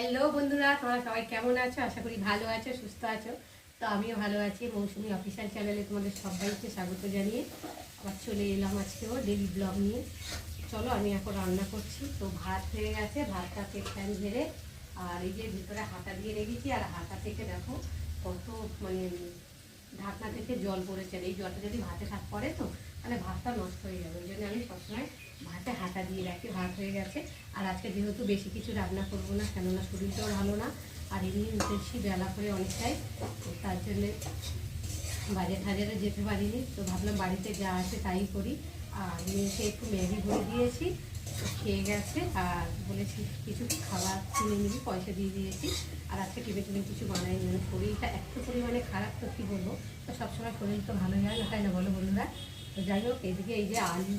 Hello বন্ধুরা, তোমরা সবাই কেমন আছো? আশা করি ভালো আছো, সুস্থ আছো। তো আমিও ভালো আছি। মৌসুমি অফিসিয়াল চ্যানেলে তোমাদের সবাইকে স্বাগত জানিয়ে আবার চলে এলাম আজকেও ডেলি ব্লগ নিয়ে। চলো, আমি এখন রান্না করছি। তো ভাত হয়ে গেছে ভাতটা ফ্যান ঝেড়ে আর এই যে ভিতরে হাতা দিয়ে রেখেছি। আর হাতা থেকে দেখো কত মানে ঢাকনা থেকে জল পড়েছে। এই জলটা যদি ভাতে সাপ পড়ে তো, তাহলে ভাতটা নষ্ট হয়ে যাবে। ওই জন্য আমি সবসময় ভাতে হাতা দিয়ে রাখি, ভাত হয়ে গেছে। আর আজকে যেহেতু বেশি কিছু রান্না করব না, কেননা শরীরটাও ভালো না, আর এমনি উঠেছি বেলা করে অনেকটাই তার জন্যে বাজার টাজারে যেতে পারিনি, তো ভাবলাম বাড়িতে যা আছে তাই করি। আর মেয়েকে একটু ম্যাগি ভরে দিয়েছি খেয়ে গেছে, আর বলেছি কিছু খাবার কিনে নিবি, পয়সা দিয়ে দিয়েছি। আর আজকে টিফিন টিফিন কিছু বানাই মানে শরীরটা এত পরিমাণে খারাপ, তো কী বলব? তো সবসময় শরীর তো ভালো হয় না, তাই না বলো বন্ধুরা? তো যাই হোক, এদিকে এই যে আলু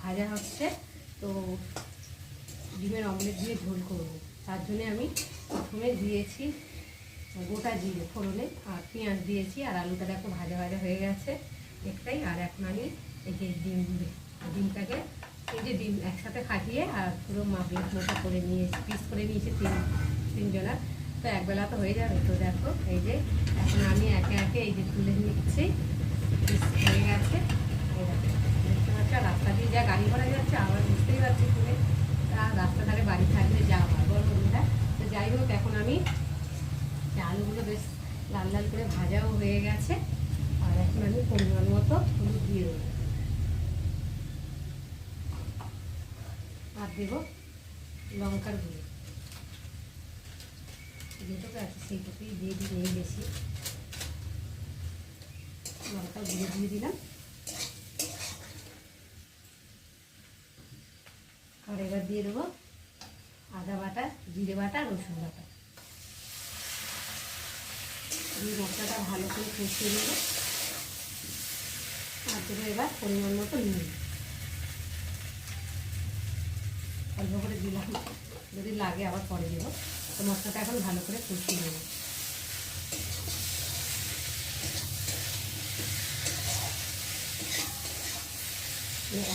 ভাজা হচ্ছে, তো ডিমের অমলেট দিয়ে ঝোল করব। তার জন্য আমি প্রথমে দিয়েছি গোটা জিরে ফোড়নে, আর পেঁয়াজ দিয়েছি, আর আলুটা দেখো ভাজা ভাজা হয়ে গেছে একটাই আর এখন আমি এই যে ডিম ডিমটাকে এই যে ডিম একসাথে ফাটিয়ে, আর পুরো মাপলে মতো করে নিয়েছি, পিস করে নিয়েছি তিন তিনজনার তো একবেলা তো হয়ে যাবে, তো দেখো এই যে এখন আমি একে একে এই যে তুলে নিচ্ছি পিস হয়ে গেছে এই দেখো, দেখতে পাচ্ছ আর রাস্তা দিয়ে যা গাড়ি ঘোড়া যাচ্ছে আবার বুঝতেই পারছি তুমি তা রাস্তা ধারে বাড়ি থাকলে যা হয় বল বন্ধুরা তো যাই হোক এখন আমি যে আলুগুলো বেশ লাল লাল করে ভাজাও হয়ে গেছে। আর এখন আমি পরিমাণ মতো হলুদ দিয়ে দেবো। আর দেবো লঙ্কার গুঁড়ো। যেটুকু আছে সেইটুকুই দিয়ে দিই, নেই বেশি। লঙ্কার গুঁড়ো দিয়ে দিলাম। আর এবার দিয়ে দেবো আদা বাটা, জিরে বাটা, রসুন বাটা। এই মশলাটা ভালো করে কষিয়ে নেব। আর দেবো এবার পরিমাণ মতো নুন। অল্প করে দিলাম। যদি লাগে আবার পরে দেবো। তো মশলাটা এখন ভালো করে কষিয়ে নেব।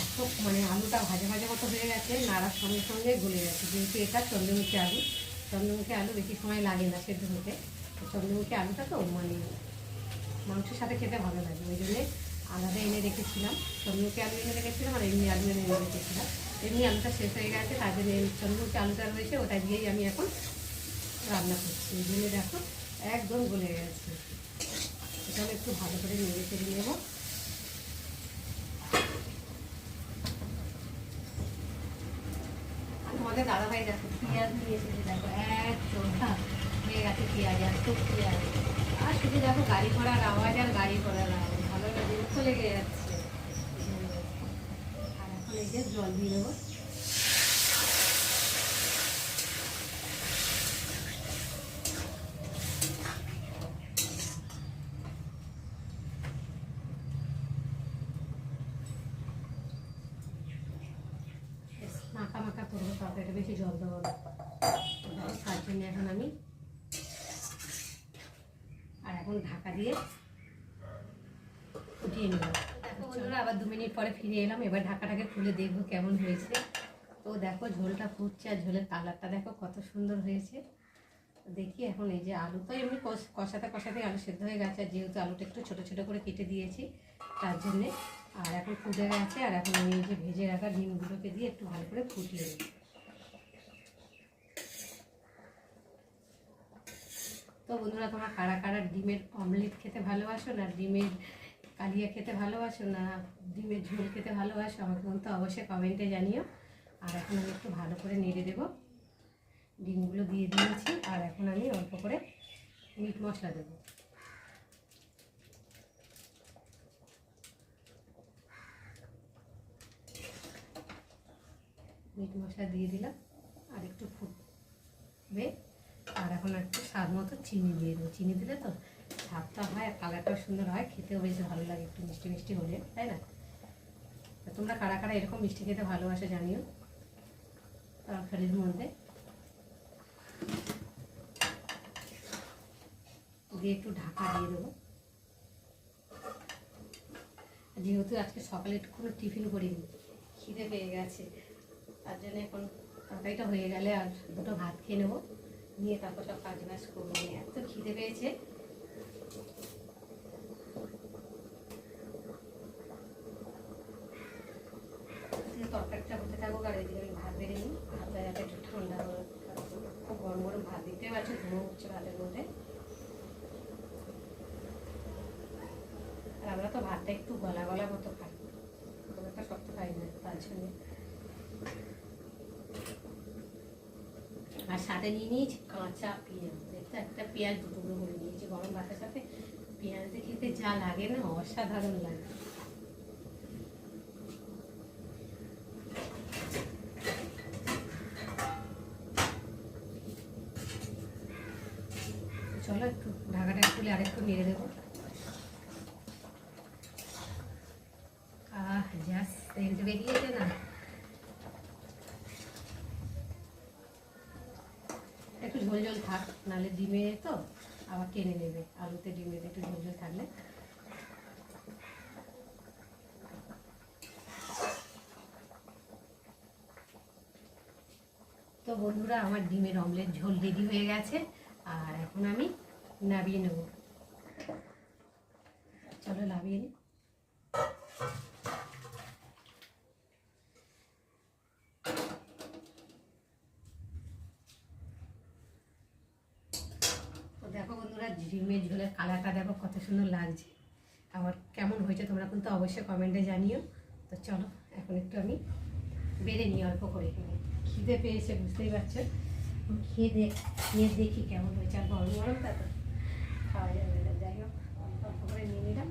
এত মানে আলুটা ভাজা ভাজা মতো হয়ে গেছে, নাড়ার সঙ্গে সঙ্গে গলে গেছে। যেহেতু এটা চন্দ্রমুখী আলু। চন্দ্রমুখী আলু বেশি সময় লাগে না সেদ্ধ হতে। চন্দ্রমুখী আলুটা তো মানে মাংসের সাথে খেতে ভালো লাগে, ওই জন্যে আলাদা এনে রেখেছিলাম। চন্দ্রমুখী আলু এনে রেখেছিলাম আর এমনি আলু এনে রেখেছিলাম। এমনি আলুটা শেষ হয়ে গেছে, তার জন্য চন্দ্রমুখী আলুটা রয়েছে ওটা দিয়েই আমি এখন রান্না করছি। এই জন্য দেখো, একদম গলে গেছে। এটা আমি একটু ভালো করে নেড়ে চেড়ে নেব। আর তোমাদের দাদাভাই দেখো, পেঁয়াজ নিয়ে এসেছে, দেখো, এক চোখা। হয়ে গেছে পেঁয়াজ এত পেঁয়াজ আর শুধু দেখো, গাড়ি ঘোড়ার আওয়াজ আর গাড়ি ঘোড়ার আওয়াজ। ভালো লাগে মুখ লেগে যাচ্ছে। আর এখন এই যে জল দিয়ে দেবো মাখা মাখা করব তরকারিটা বেশি জল দেবো তার জন্য এখন আমি এখন ঢাকা দিয়ে ফুটিয়ে নেব। দেখো বন্ধুরা, আবার দু মিনিট পরে ফিরে এলাম। এবার ঢাকাটাকে খুলে দেখব কেমন হয়েছে। তো দেখো, ঝোলটা ফুটছে আর ঝোলের কালারটা দেখো কত সুন্দর হয়েছে। দেখি এখন এই যে আলু। তো এমনি কষ- কষাতে কষাতে আলু সেদ্ধ হয়ে গেছে, আর যেহেতু আলুটা একটু ছোটো ছোটো করে কেটে দিয়েছি, তার জন্যে। আর এখন ফুটে গেছে, আর এখন আমি এই যে ভেজে রাখা ডিমগুলোকে দিয়ে একটু ভালো করে ফুটিয়ে নিই তো বন্ধুরা, তোমরা কারা কারা ডিমের অমলেট খেতে ভালোবাসো না ডিমের কালিয়া খেতে ভালোবাসো না ডিমের ঝোল খেতে ভালোবাসো, আমাকে কিন্তু অবশ্যই কমেন্টে জানিও। আর এখন আমি একটু ভালো করে নেড়ে দেবো। ডিমগুলো দিয়ে দিয়েছি, আর এখন আমি অল্প করে মিট মশলা দেবো। মিট মশলা দিয়ে দিলাম, আর একটু ফুটবে। আর এখন একটু স্বাদ মতো চিনি দিয়ে দেবো। চিনি দিলে তো স্বাদটা হয়, কালারটাও সুন্দর হয়, খেতেও বেশ ভালো লাগে একটু মিষ্টি মিষ্টি হলে, তাই না? তোমরা কারা কারা এরকম মিষ্টি খেতে ভালোবাসো জানিও। তরকারির মধ্যে। দিয়ে একটু ঢাকা দিয়ে দেবো। যেহেতু আজকে সকালে একটু কোনো টিফিন করিনি খিদে পেয়ে গেছে, তার জন্য এখন তরকারিটা হয়ে গেলে আর দুটো ভাত খেয়ে নেব। নিয়ে তারপর সব কাজ বাজ করব এত খিদে পেয়েছে। তরকারিটা হতে থাকুক আর এদিকে আমি ভাত বেড়ে নিই। ভাতটা যাতে একটু ঠান্ডা হয়ে খুব গরম গরম ভাত দিতে পারছি ধুমো উঠছে ভাতের মধ্যে। আর আমরা তো ভাতটা একটু গলা গলা মতো খাই। খুব একটা শক্ত খাই না, তার জন্য। আর সাথে নিয়ে নিয়েছি কাঁচা পেঁয়াজ। দেখতে একটা পেঁয়াজ দু টুকরো করে নিয়েছি, গরম ভাতের সাথে। পেঁয়াজ খেতে যা লাগে না, অসাধারণ লাগে। চলো একটু ঢাকাটা খুলে আরেকটু নেড়ে দেবো আহ যা সেন্ট বেরিয়েছে না একটু ঝোল ঝোল থাক নাহলে ডিমে তো আবার টেনে নেবে, আলুতে ডিমে একটু ঝোল ঝোল থাকলে। তো বন্ধুরা, আমার ডিমের অমলেট ঝোল রেডি হয়ে গেছে, আর এখন আমি নাবিয়ে নেব। চলো, নাবিয়ে নিই তো দেখো ডিমের ঝোলের কালারটা দেখো কত সুন্দর লাগছে। আবার কেমন হয়েছে তোমরা কিন্তু অবশ্যই কমেন্টে জানিও। তো চলো, এখন একটু আমি বেড়ে নিই অল্প করে। খিদে পেয়েছে, বুঝতেই পারছ? খেয়ে দেখ খেয়ে দেখি কেমন হয়েছে। আর গরম গরম তারপর খাওয়া যাবে যাই হোক, অল্প করে নিয়ে নিলাম।